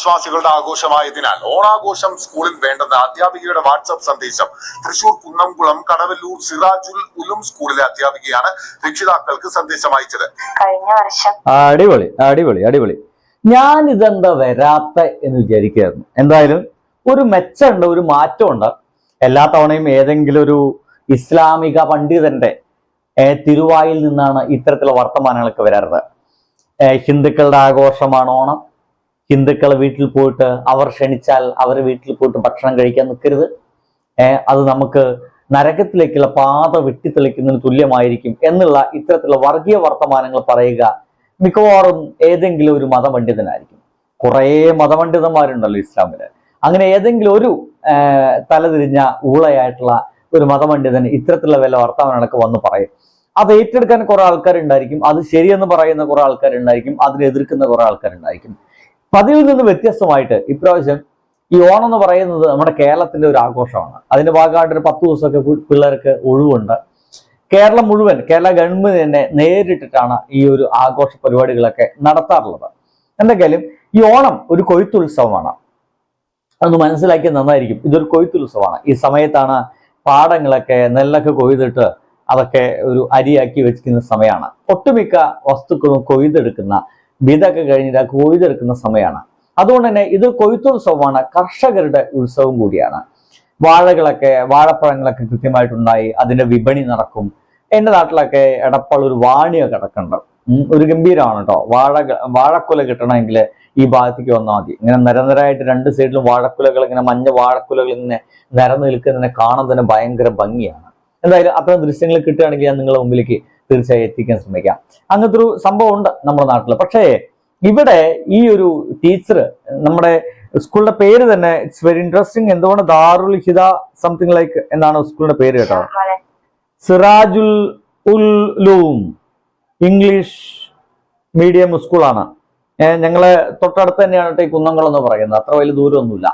വിശ്വാസികളുടെ ആഘോഷമായതിനാൽ ഓണാഘോഷം സ്കൂളിൽ വേണ്ടെന്ന് അധ്യാപികയുടെ വാട്സപ്പ് സന്ദേശം. തൃശൂർ കുന്നംകുളം കടവല്ലൂർ സിറാജുൽ ഉലും സ്കൂളിലെ അധ്യാപികയാണ് രക്ഷിതാക്കൾക്ക് സന്ദേശം അയച്ചത്. കഴിഞ്ഞ വർഷം. അടിപൊളി അടിപൊളി അടിപൊളി. ഞാൻ ഇതെന്താ വരാത്ത എന്ന് വിചാരിക്കുകയായിരുന്നു എന്തായാലും ഒരു മെച്ചമുണ്ട് ഒരു മാറ്റമുണ്ട്. എല്ലാ തവണയും ഏതെങ്കിലും ഒരു ഇസ്ലാമിക പണ്ഡിതന്റെ തിരുവായിൽ നിന്നാണ് ഇത്തരത്തിലുള്ള വർത്തമാനങ്ങളൊക്കെ വരാറുള്ളത്. ഹിന്ദുക്കളുടെ ആഘോഷമാണ് ഓണം. ഹിന്ദുക്കൾ വീട്ടിൽ പോയിട്ട് അവർ ക്ഷണിച്ചാൽ അവർ വീട്ടിൽ പോയിട്ട് ഭക്ഷണം കഴിക്കാൻ നിൽക്കരുത്. അത് നമുക്ക് നരകത്തിലേക്കുള്ള പാത വെട്ടിത്തെളിക്കുന്നതിന് തുല്യമായിരിക്കും എന്നുള്ള ഇത്തരത്തിലുള്ള വർഗീയ വർത്തമാനങ്ങൾ പറയുക മിക്കവാറും ഏതെങ്കിലും ഒരു മതപണ്ഡിതനായിരിക്കും. കുറേ മതപണ്ഡിതന്മാരുണ്ടല്ലോ ഇസ്ലാമിൽ അങ്ങനെ ഏതെങ്കിലും ഒരു തലതിരിഞ്ഞ ഊളയായിട്ടുള്ള ഒരു മതപണ്ഡിതൻ ഇത്തരത്തിലുള്ള വില വർത്തമാനങ്ങളൊക്കെ വന്ന് പറയും. അത് ഏറ്റെടുക്കാൻ കുറെ ആൾക്കാരുണ്ടായിരിക്കും അത് ശരിയെന്ന് പറയുന്ന കുറെ ആൾക്കാരുണ്ടായിരിക്കും അതിനെ എതിർക്കുന്ന കുറെ ആൾക്കാരുണ്ടായിരിക്കും. പതിവിൽ നിന്ന് വ്യത്യസ്തമായിട്ട് ഇപ്രാവശ്യം ഈ ഓണം എന്ന് പറയുന്നത് നമ്മുടെ കേരളത്തിന്റെ ഒരു ആഘോഷമാണ്. അതിന്റെ ഭാഗമായിട്ട് ഒരു പത്ത് ദിവസമൊക്കെ പിള്ളേർക്ക് ഒഴിവുണ്ട്. കേരളം മുഴുവൻ കേരള ഗവൺമെന്റ് തന്നെ നേരിട്ടിട്ടാണ് ഈ ഒരു ആഘോഷ പരിപാടികളൊക്കെ നടത്താറുള്ളത്. എന്തൊക്കെയാലും ഈ ഓണം ഒരു കൊയ്ത്തുത്സവമാണ്. അതൊന്ന് മനസ്സിലാക്കിയത് നന്നായിരിക്കും. ഇതൊരു കൊയ്ത്തുത്സവമാണ്. ഈ സമയത്താണ് പാടങ്ങളൊക്കെ നെല്ലൊക്കെ കൊയ്തിട്ട് അതൊക്കെ ഒരു അരിയാക്കി വെച്ചിരിക്കുന്ന സമയമാണ്. ഒട്ടുമിക്ക വസ്തുക്കളും കൊയ്തെടുക്കുന്ന വിതൊക്കെ കഴിഞ്ഞിട്ട് കൊയ്തെടുക്കുന്ന സമയമാണ്. അതുകൊണ്ട് തന്നെ ഇത് കൊയ്ത്തുത്സവമാണ് കർഷകരുടെ ഉത്സവം കൂടിയാണ്. വാഴകളൊക്കെ വാഴപ്പഴങ്ങളൊക്കെ കൃത്യമായിട്ടുണ്ടായി. അതിന്റെ വിപണി നടക്കും. എന്റെ നാട്ടിലൊക്കെ എടപ്പാൾ ഒരു വാണിയ കിടക്കുന്നുണ്ട്. ഒരു ഗംഭീരമാണ് കേട്ടോ. വാഴ വാഴക്കുല കിട്ടണമെങ്കിൽ ഈ ഭാഗത്തേക്ക് വന്നാൽ മതി. ഇങ്ങനെ നിരനിരായിട്ട് രണ്ട് സൈഡിലും വാഴക്കുലകൾ ഇങ്ങനെ മഞ്ഞ വാഴക്കുലകൾ ഇങ്ങനെ നിരന്ന് നിൽക്കുന്നതിനെ കാണാൻ തന്നെ ഭയങ്കര ഭംഗിയാണ്. എന്തായാലും അത്തരം ദൃശ്യങ്ങൾ കിട്ടുകയാണെങ്കിൽ ഞാൻ നിങ്ങളുടെ മുമ്പിലേക്ക് തീർച്ചയായും എത്തിക്കാൻ ശ്രമിക്കാം. അങ്ങനത്തെ ഒരു സംഭവം ഉണ്ട് നമ്മുടെ നാട്ടിൽ പക്ഷേ ഇവിടെ ഈ ഒരു ടീച്ചർ നമ്മുടെ സ്കൂളിന്റെ പേര് തന്നെ ഇറ്റ്സ് വെരി ഇൻട്രസ്റ്റിംഗ് എന്തുകൊണ്ട് ദാറുൽ ഹിദ സംതിങ് ലൈക്ക് എന്നാണ് സ്കൂളിന്റെ പേര് കേട്ടോ? സിറാജുൽ ഉൽലൂം ഇംഗ്ലീഷ് മീഡിയം സ്കൂളാണ് ഞങ്ങളെ തൊട്ടടുത്ത് തന്നെയാണ് കേട്ടോ ഈ കുന്നംകുളം എന്ന് പറയുന്നത്. അത്ര വലിയ ദൂരമൊന്നുമില്ല.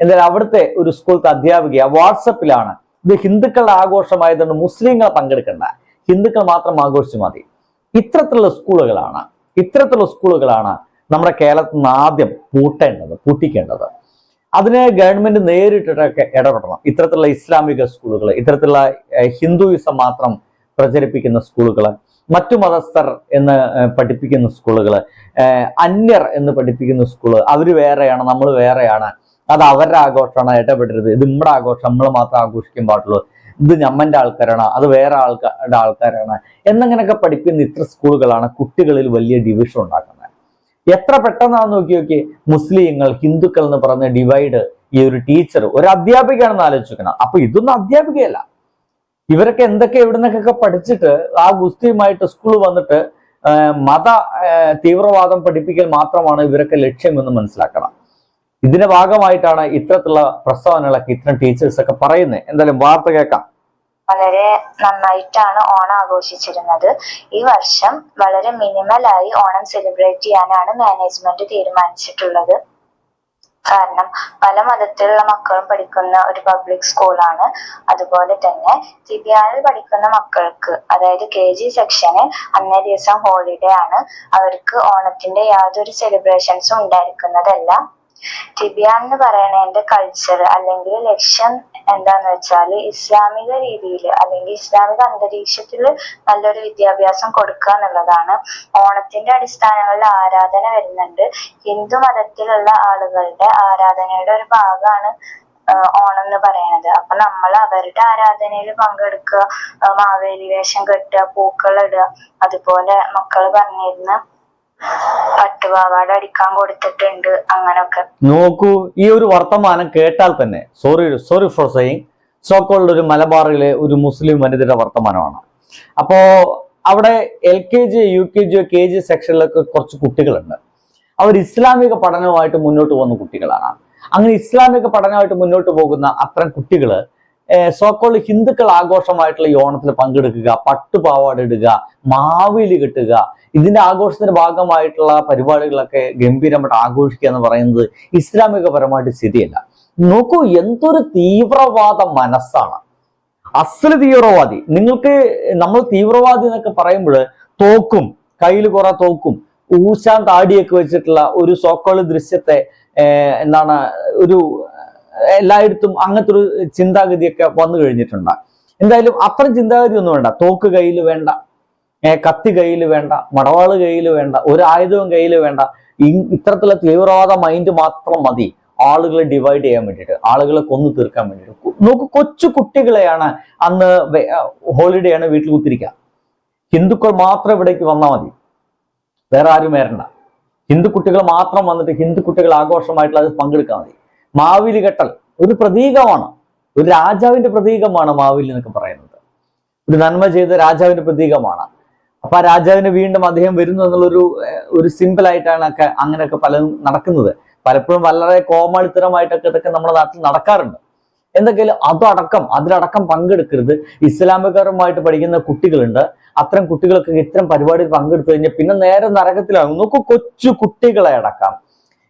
എന്തായാലും അവിടുത്തെ ഒരു സ്കൂളത്തെ അധ്യാപിക വാട്സപ്പിലാണ്. ഇത് ഹിന്ദുക്കളുടെ ആഘോഷമായതുകൊണ്ട് മുസ്ലിങ്ങളെ പങ്കെടുക്കണ്ട. ഹിന്ദുക്കൾ മാത്രം ആഘോഷിച്ചു മതി. ഇത്തരത്തിലുള്ള സ്കൂളുകളാണ് ഇത്തരത്തിലുള്ള സ്കൂളുകളാണ് നമ്മുടെ കേരളത്തിൽ നിന്ന് ആദ്യം പൂട്ടേണ്ടത് പൂട്ടിക്കേണ്ടത്. അതിന് ഗവൺമെന്റ് നേരിട്ടിട്ടൊക്കെ ഇടപെടണം. ഇത്തരത്തിലുള്ള ഇസ്ലാമിക സ്കൂളുകൾ ഇത്തരത്തിലുള്ള ഹിന്ദുയിസം മാത്രം പ്രചരിപ്പിക്കുന്ന സ്കൂളുകൾ മറ്റു മതസ്ഥർ എന്ന് പഠിപ്പിക്കുന്ന സ്കൂളുകൾ അന്യർ എന്ന് പഠിപ്പിക്കുന്ന സ്കൂൾ അവർ വേറെയാണ് നമ്മൾ വേറെയാണ്. അത് അവരുടെ ആഘോഷമാണ് ഇടപെടരുത്. ഇത് നമ്മുടെ ആഘോഷം നമ്മൾ മാത്രം ആഘോഷിക്കാൻ പാടുള്ളൂ. ഇത് ഞമ്മന്റെ ആൾക്കാരാണ് അത് വേറെ ആൾക്കാരുടെ ആൾക്കാരാണ്. എന്നങ്ങനെയൊക്കെ പഠിപ്പിക്കുന്ന ഇത്ര സ്കൂളുകളാണ് കുട്ടികളിൽ വലിയ ഡിവിഷൻ ഉണ്ടാക്കുന്നത്. എത്ര പെട്ടെന്നാന്ന് നോക്കി നോക്കി മുസ്ലിങ്ങൾ ഹിന്ദുക്കൾ എന്ന് പറഞ്ഞ ഡിവൈഡ് ഈ ഒരു ടീച്ചർ ഒരു അധ്യാപികയാണെന്ന് ആലോചിക്കണം അപ്പൊ ഇതൊന്നും അധ്യാപികയല്ല. ഇവരൊക്കെ എന്തൊക്കെ എവിടെ നിന്നൊക്കെ പഠിച്ചിട്ട് ആ ഗുസ്തിയുമായിട്ട് സ്കൂൾ വന്നിട്ട് മത തീവ്രവാദം പഠിപ്പിക്കൽ മാത്രമാണ് ഇവരൊക്കെ ലക്ഷ്യമെന്ന് മനസ്സിലാക്കണം. ഇതിന്റെ ഭാഗമായിട്ടാണ് ഇത്തരത്തിലുള്ള പ്രസ്താവനകളൊക്കെ ഇത്തരം ടീച്ചേഴ്സൊക്കെ പറയുന്നത്. എന്തായാലും വാർത്ത കേൾക്കാം. വളരെ നന്നായിട്ടാണ് ഓണം ആഘോഷിച്ചിരുന്നത്. ഈ വർഷം വളരെ മിനിമലായി ഓണം സെലിബ്രേറ്റ് ചെയ്യാനാണ് മാനേജ്മെന്റ് തീരുമാനിച്ചിട്ടുള്ളത്. കാരണം പല മതത്തിലുള്ള മക്കളും പഠിക്കുന്ന ഒരു പബ്ലിക് സ്കൂളാണ് അതുപോലെ തന്നെ തിബിയാനിൽ പഠിക്കുന്ന മക്കൾക്ക് അതായത് കെ ജി സെക്ഷന് അന്നേ ദിവസം ഹോളിഡേ ആണ്. അവർക്ക് ഓണത്തിന്റെ യാതൊരു സെലിബ്രേഷൻസും ഉണ്ടായിരിക്കുന്നതല്ല. തിബിയാൻ എന്ന് പറയുന്നതിന്റെ കൾച്ചർ അല്ലെങ്കിൽ ലക്ഷ്യം എന്താന്ന് വെച്ചാൽ ഇസ്ലാമിക രീതിയിൽ അല്ലെങ്കിൽ ഇസ്ലാമിക അന്തരീക്ഷത്തിൽ നല്ലൊരു വിദ്യാഭ്യാസം കൊടുക്കുക എന്നുള്ളതാണ്. ഓണത്തിന്റെ അടിസ്ഥാനങ്ങളിൽ ആരാധന വരുന്നുണ്ട്. ഹിന്ദു മതത്തിലുള്ള ആളുകളുടെ ആരാധനയുടെ ഒരു ഭാഗമാണ് ഓണം എന്ന് പറയുന്നത്. അപ്പൊ നമ്മൾ അവരുടെ ആരാധനയിൽ പങ്കെടുക്കുക മാവേലി വേഷം കെട്ടുക പൂക്കളിടുക അതുപോലെ മക്കൾ പറഞ്ഞിരുന്ന പട്ടുപാവാട അടിക്കാൻ കൊടുത്തിട്ടുണ്ട്. അങ്ങനൊക്കെ. നോക്കൂ ഈ ഒരു വർത്തമാനം കേട്ടാൽ തന്നെ സോറി സോറി ഫോർ സെയിങ് സോക്കോളിൽ ഒരു മലബാറിലെ ഒരു മുസ്ലിം വനിതയുടെ വർത്തമാനമാണ്. അപ്പോ അവിടെ L K G U K G K G സെക്ഷനിലൊക്കെ കുറച്ച് കുട്ടികളുണ്ട്. അവർ ഇസ്ലാമിക പഠനവുമായിട്ട് മുന്നോട്ട് പോകുന്ന കുട്ടികളാണ്. അങ്ങനെ ഇസ്ലാമിക പഠനമായിട്ട് മുന്നോട്ട് പോകുന്ന അത്തരം കുട്ടികൾ സോക്കോൾ ഹിന്ദുക്കൾ ആഘോഷമായിട്ടുള്ള ഈ ഓണത്തിൽ പങ്കെടുക്കുക പട്ടുപാവാട ഇടുക മാവേലി കെട്ടുക. ഇതിന്റെ ആഘോഷത്തിന്റെ ഭാഗമായിട്ടുള്ള പരിപാടികളൊക്കെ ഗംഭീരമായിട്ട് ആഘോഷിക്കുക എന്ന് പറയുന്നത് ഇസ്ലാമികപരമായിട്ട് ശരിയല്ല. നോക്കൂ എന്തൊരു തീവ്രവാദ മനസ്സാണ്. അസൽ തീവ്രവാദി. നിങ്ങൾക്ക് നമ്മൾ തീവ്രവാദി എന്നൊക്കെ പറയുമ്പോൾ തോക്കും കയ്യിൽ കുറെ തോക്കും ഊശാൻ താടിയൊക്കെ വെച്ചിട്ടുള്ള ഒരു സോക്കോൾ ദൃശ്യത്തെ എന്താണ് ഒരു എല്ലായിടത്തും അങ്ങനത്തെ ഒരു ചിന്താഗതിയൊക്കെ വന്നു കഴിഞ്ഞിട്ടുണ്ട്. എന്തായാലും അത്തരം ചിന്താഗതി ഒന്നും വേണ്ട. തോക്ക് കയ്യിൽ വേണ്ട. കത്തി കയ്യിൽ വേണ്ട. മടവാൾ കയ്യിൽ വേണ്ട. ഒരു ആയുധവും കയ്യിൽ വേണ്ട. ഇത്തരത്തിലുള്ള തീവ്രവാദ മൈൻഡ് മാത്രം മതി. ആളുകളെ ഡിവൈഡ് ചെയ്യാൻ വേണ്ടിയിട്ട്. ആളുകളെ കൊന്നു തീർക്കാൻ വേണ്ടിയിട്ട്. നോക്ക് നോക്കൂ കൊച്ചു കുട്ടികളെയാണ് അന്ന് ഹോളിഡേ ആണ് വീട്ടിൽ കുത്തിരിക്കുക. ഹിന്ദുക്കൾ മാത്രം ഇവിടേക്ക് വന്നാൽ മതി. വേറെ ആരും വരണ്ട. ഹിന്ദു കുട്ടികൾ മാത്രം വന്നിട്ട് ഹിന്ദു കുട്ടികൾ ആഘോഷമായിട്ടുള്ള അത് പങ്കെടുക്കാൻ മതി. മാവിലി കെട്ടൽ ഒരു പ്രതീകമാണ്. ഒരു രാജാവിന്റെ പ്രതീകമാണ് മാവിലി എന്നൊക്കെ പറയുന്നത്. ഒരു നന്മ ചെയ്ത രാജാവിന്റെ പ്രതീകമാണ്. അപ്പൊ ആ രാജാവിന് വീണ്ടും അദ്ദേഹം വരുന്നു എന്നുള്ളൊരു ഒരു സിമ്പിൾ ആയിട്ടാണ് ഒക്കെ അങ്ങനെയൊക്കെ പലതും നടക്കുന്നത്. പലപ്പോഴും വളരെ കോമാളിത്തരമായിട്ടൊക്കെ ഇതൊക്കെ നമ്മുടെ നാട്ടിൽ നടക്കാറുണ്ട്. എന്തൊക്കെയാലും അതടക്കം അതിലടക്കം പങ്കെടുക്കരുത്. ഇസ്ലാമികരമായിട്ട് പഠിക്കുന്ന കുട്ടികളുണ്ട്. അത്തരം കുട്ടികൾക്ക് ഇത്തരം പരിപാടിയിൽ പങ്കെടുത്തു കഴിഞ്ഞാൽ പിന്നെ നേരെ നരകത്തിലാകും നോക്കൂ കൊച്ചു കുട്ടികളെ അടക്കാം.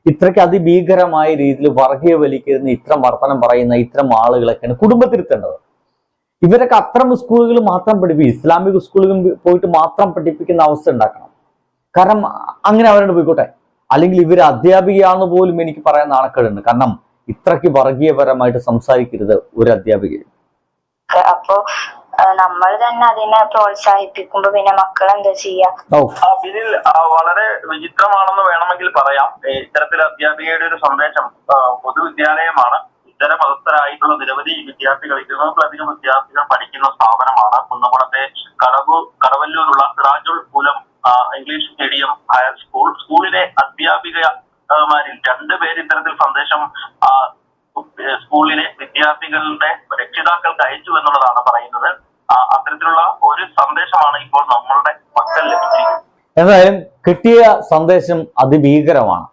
ഇത്രയ്ക്ക് അതിഭീകരമായ രീതിയിൽ വർഗീയ വലിക്കുന്ന ഇത്തരം വർത്തനം പറയുന്ന ഇത്തരം ആളുകളൊക്കെയാണ് കുടുംബത്തിരുത്തേണ്ടത്. ഇവരൊക്കെ അത്തരം സ്കൂളുകൾ മാത്രം പഠിപ്പിക്കും ഇസ്ലാമിക് സ്കൂളുകളിൽ പോയിട്ട് മാത്രം പഠിപ്പിക്കുന്ന അവസ്ഥ ഉണ്ടാക്കണം. കാരണം അങ്ങനെ അവരോട് പോയിക്കോട്ടെ. അല്ലെങ്കിൽ ഇവർ അധ്യാപികയാണെന്ന് പോലും എനിക്ക് പറയാൻ നാണക്കേടുണ്ട്. കാരണം ഇത്രയ്ക്ക് വർഗീയപരമായിട്ട് സംസാരിക്കരുത് ഒരു അധ്യാപിക അപ്പോ നമ്മൾ തന്നെ അതിനെ പ്രോത്സാഹിപ്പിക്കുമ്പോ പിന്നെ മക്കൾ എന്താ ചെയ്യാ വളരെ വിചിത്രമാണെന്ന് പറയാം. ഇത്തരത്തിൽ അധ്യാപികയുടെ ഒരു സന്ദേശം പൊതുവിദ്യാലയമാണ് ഇതര മതസ്ഥരായിട്ടുള്ള നിരവധി വിദ്യാർത്ഥികൾ ഇരുന്നൂറിലധികം വിദ്യാർത്ഥികൾ പഠിക്കുന്ന സ്ഥാപനമാണ്. കുന്നംകുളത്തെ കടവു കടവല്ലൂരുള്ള സിറാജുൽ കുലം ഇംഗ്ലീഷ് മീഡിയം ഹയർ സ്കൂൾ. സ്കൂളിലെ അധ്യാപികമാരിൽ രണ്ടുപേര് ഇത്തരത്തിൽ സന്ദേശം സ്കൂളിലെ വിദ്യാർത്ഥികളുടെ രക്ഷിതാക്കൾക്ക് അയച്ചു എന്നുള്ളതാണ് പറയുന്നത്. അത്തരത്തിലുള്ള ഒരു സന്ദേശമാണ് ഇപ്പോൾ നമ്മളുടെ മക്കൾ ലഭിച്ചിരിക്കുന്നത്. എന്തായാലും കിട്ടിയ സന്ദേശം അതിഭീകരമാണ്.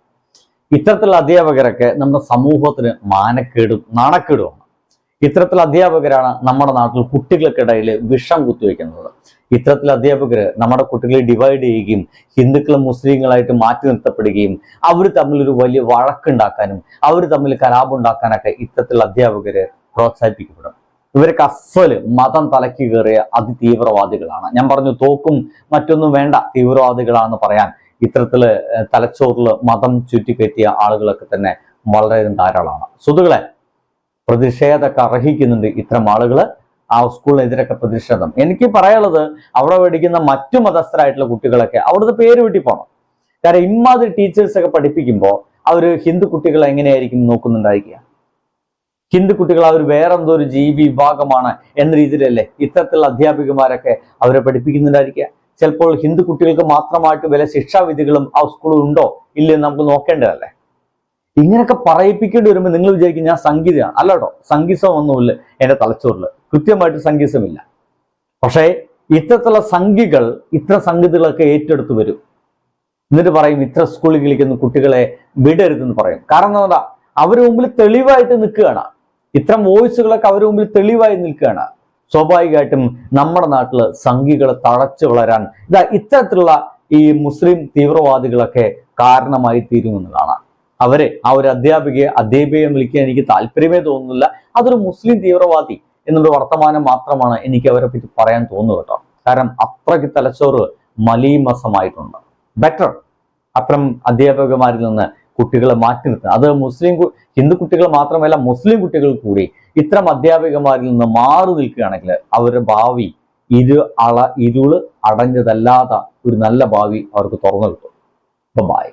ഇത്തരത്തിലുള്ള അധ്യാപകരൊക്കെ നമ്മുടെ സമൂഹത്തിന് മാനക്കേടും നാണക്കേടുമാണ്. ഇത്തരത്തിലുള്ള അധ്യാപകരാണ് നമ്മുടെ നാട്ടിൽ കുട്ടികൾക്കിടയിൽ വിഷം കുത്തിവെക്കുന്നത് ഇത്തരത്തിലുള്ള അധ്യാപകർ നമ്മുടെ കുട്ടികളെ ഡിവൈഡ് ചെയ്യുകയും ഹിന്ദുക്കളും മുസ്ലിങ്ങളായിട്ട് മാറ്റി നിർത്തപ്പെടുകയും അവർ തമ്മിൽ ഒരു വലിയ വഴക്കുണ്ടാക്കാനും അവർ തമ്മിൽ കലാപം ഉണ്ടാക്കാനൊക്കെ ഇത്തരത്തിലുള്ള അധ്യാപകർ പ്രോത്സാഹിപ്പിക്കപ്പെടും. ഇവരൊക്കെ അസൽ മതം തലയ്ക്ക് കയറിയ അതിതീവ്രവാദികളാണ്. ഞാൻ പറഞ്ഞു തോക്കും മറ്റൊന്നും വേണ്ട തീവ്രവാദികളാണെന്ന് പറയാൻ. ഇത്തരത്തിൽ തലച്ചോറിൽ മതം ചുറ്റിക്കെട്ടിയ ആളുകളൊക്കെ തന്നെ വളരെയധികം ധാരാളമാണ്. സുഹൃത്തുക്കളെ പ്രതിഷേധമൊക്കെ അർഹിക്കുന്നുണ്ട് ഇത്തരം ആളുകൾ ആ സ്കൂളിനെതിരൊക്കെ പ്രതിഷേധം. എനിക്ക് പറയാനുള്ളത് അവിടെ പഠിക്കുന്ന മറ്റു മതസ്ഥരായിട്ടുള്ള കുട്ടികളൊക്കെ അവിടുത്തെ പേര് വീട്ടി പോകണം കാരണം ഇമ്മാതിരി ടീച്ചേഴ്സൊക്കെ പഠിപ്പിക്കുമ്പോൾ അവർ ഹിന്ദു കുട്ടികളെ എങ്ങനെയായിരിക്കും നോക്കുന്നുണ്ടായിരിക്കുക? ഹിന്ദു കുട്ടികൾ അവർ വേറെന്തോ ഒരു ജീവി വിഭാഗമാണ് എന്ന രീതിയിലല്ലേ ഇത്തരത്തിലുള്ള അധ്യാപികമാരൊക്കെ അവരെ പഠിപ്പിക്കുന്നുണ്ടായിരിക്കുക. ചിലപ്പോൾ ഹിന്ദു കുട്ടികൾക്ക് മാത്രമായിട്ട് വില ശിക്ഷാവിധികളും ആ സ്കൂളിൽ ഉണ്ടോ? ഇല്ലെന്ന് നമുക്ക് നോക്കേണ്ടതല്ലേ? ഇങ്ങനെയൊക്കെ പറയിപ്പിക്കേണ്ടി വരുമ്പോൾ നിങ്ങൾ വിചാരിക്കും ഞാൻ സംഗീതമാണ് സംഗീതം ഒന്നുമില്ല എന്റെ തലച്ചോറിൽ. കൃത്യമായിട്ട് സംഗീതമില്ല. പക്ഷേ ഇത്തരത്തിലുള്ള സംഖ്യകൾ ഇത്ര സംഗീതങ്ങളൊക്കെ ഏറ്റെടുത്ത് വരും. എന്നിട്ട് പറയും ഇത്ര സ്കൂളിൽ കളിക്കുന്ന കുട്ടികളെ വിടരുതെന്ന് പറയും. കാരണം എന്താ? അവരുടെ മുമ്പിൽ തെളിവായിട്ട് നിൽക്കുകയാണ്. ഇത്തരം വോയിസുകളൊക്കെ അവരുടെ മുമ്പിൽ തെളിവായി നിൽക്കുകയാണ്. സ്വാഭാവികമായിട്ടും നമ്മുടെ നാട്ടിൽ സംഘികൾ തഴച്ചു വളരാൻ ഇതാ ഇത്തരത്തിലുള്ള ഈ മുസ്ലിം തീവ്രവാദികളൊക്കെ കാരണമായി തീരുമെന്നതാണ് അവരെ ആ ഒരു അധ്യാപികയെ അധ്യാപികയെ വിളിക്കാൻ എനിക്ക് താല്പര്യമേ തോന്നുന്നില്ല. അതൊരു മുസ്ലിം തീവ്രവാദി എന്നുള്ള വർത്തമാനം മാത്രമാണ് എനിക്ക് അവരെ പറ്റി പറയാൻ തോന്നുന്നത് കേട്ടോ. കാരണം അത്രയ്ക്ക് തലച്ചോറ് മലീമസമായിട്ടുണ്ട്. ബെറ്റർ അത്തരം അധ്യാപകന്മാരിൽ നിന്ന് കുട്ടികളെ മാറ്റി നിർത്തുക അത് മുസ്ലിം ഹിന്ദു കുട്ടികൾ മാത്രമല്ല മുസ്ലിം കുട്ടികൾ കൂടി ഇത്തരം അധ്യാപികമാരിൽ നിന്ന് മാറി നിൽക്കുകയാണെങ്കിൽ അവരുടെ ഭാവി ഇരു അള ഇരുൾ അടഞ്ഞതല്ലാത്ത ഒരു നല്ല ഭാവി അവർക്ക് തുറന്നു കിട്ടും. ബൈ